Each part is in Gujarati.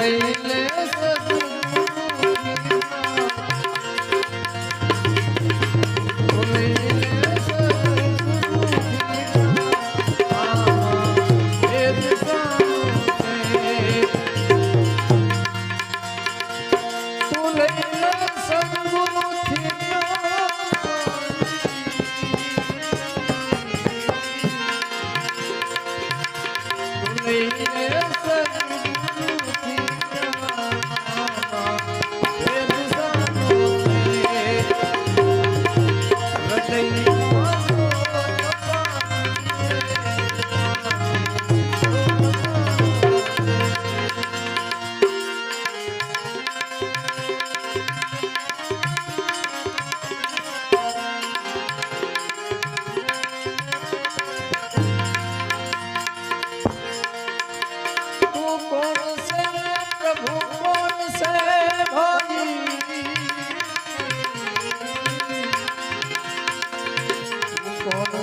தமிழ்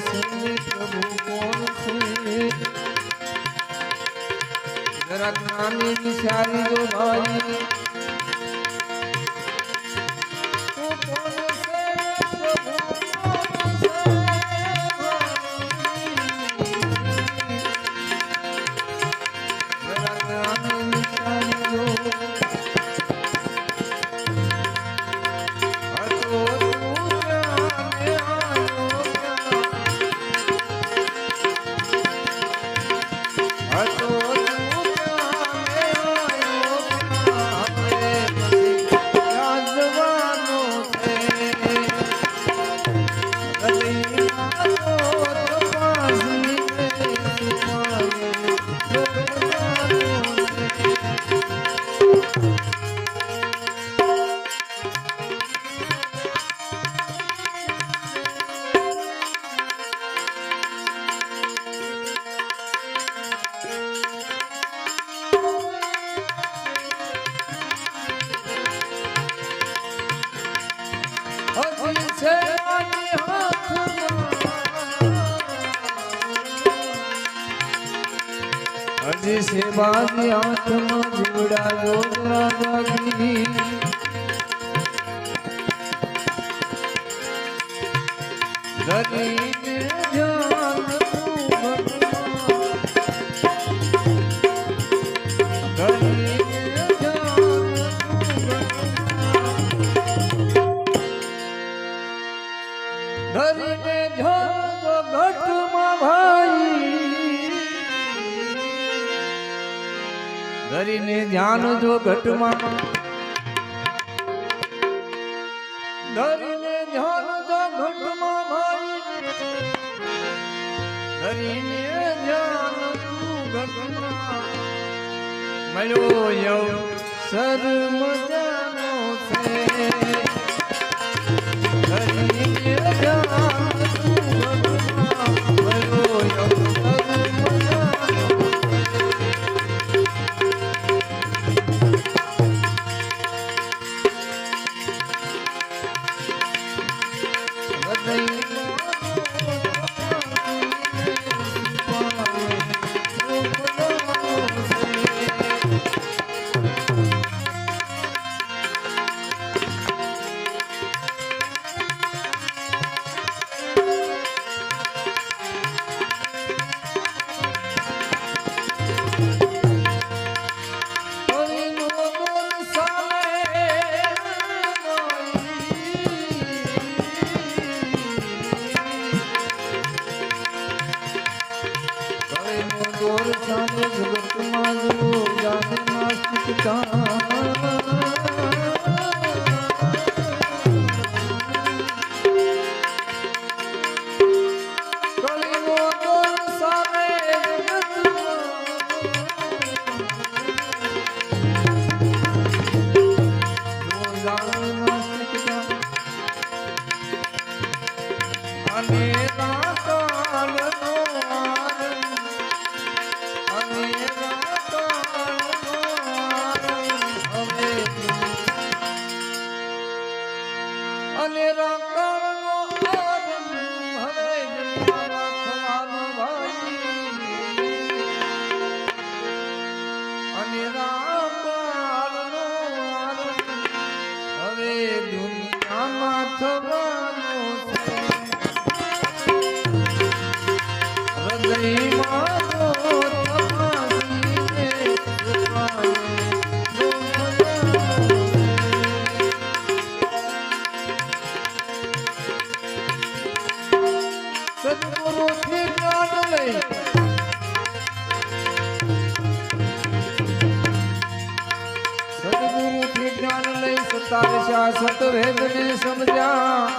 છે પ્રભુ કોણ છે જરા નામે વિચારી જો ભાઈ હજી સેવાની હાથમાં જીવડાયો રાજાજી ગરીબ જો કરીને ધ્યાન જો ઘટમાં. ધરીને ધ્યાન જો ઘટમાં ભાઈ ધરીને ધ્યાન તું ઘટમાં. મળ્યો યો સર્વ જાનો છે જાને જગતમાં જો જાને નાસ્તિકતા છે. સદગુરુથી જ્ઞાન લઈ લઈ સતારશા સતવેદને સમજ્યા.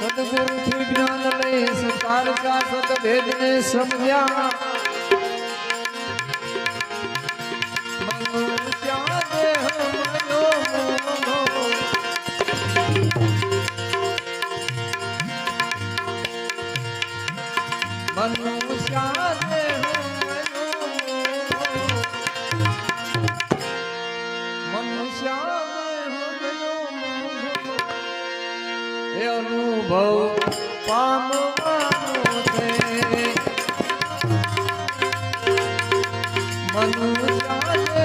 સદગુરુથી જ્ઞાન લઈ સતારશા સતભેદને સમજ્યા. અનુભવ પામવાનું છે. મનુષ્ય